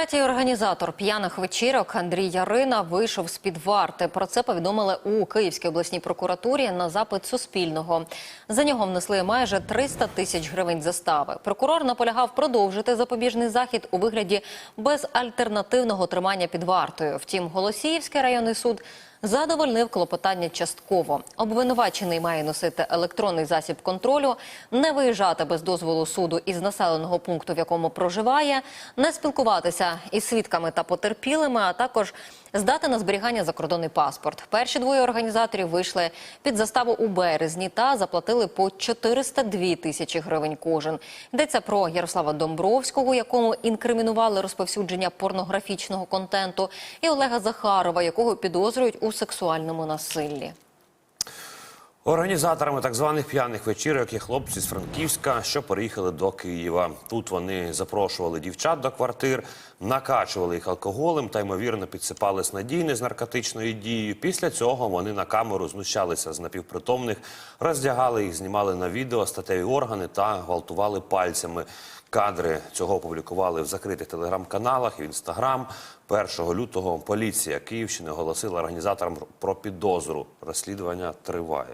Третій організатор п'яних вечірок Андрій Ярина вийшов з під варти. Про це повідомили у Київській обласній прокуратурі на запит Суспільного. За нього внесли майже 300 тисяч гривень застави. Прокурор наполягав продовжити запобіжний захід у вигляді безальтернативного тримання під вартою. Втім, Голосіївський районний суд задовольнив клопотання частково. Обвинувачений має носити електронний засіб контролю, не виїжджати без дозволу суду із населеного пункту, в якому проживає, не спілкуватися із свідками та потерпілими, а також здати на зберігання закордонний паспорт. Перші двоє організаторів вийшли під заставу у березні та заплатили по 402 тисячі гривень кожен. Йдеться про Ярослава Домбровського, якому інкримінували розповсюдження порнографічного контенту, і Олега Захарова, якого підозрюють у сексуальному насиллі. Організаторами так званих п'яних вечірок є хлопці з Франківська, що переїхали до Києва. Тут вони запрошували дівчат до квартир, накачували їх алкоголем та ймовірно підсипали снадійне з наркотичною дією. Після цього вони на камеру знущалися з напівпритомних, роздягали їх, знімали на відео статеві органи та гвалтували пальцями. Кадри цього опублікували в закритих телеграм-каналах і в інстаграм. 1 лютого поліція Київщини оголосила організаторам про підозру. Розслідування триває.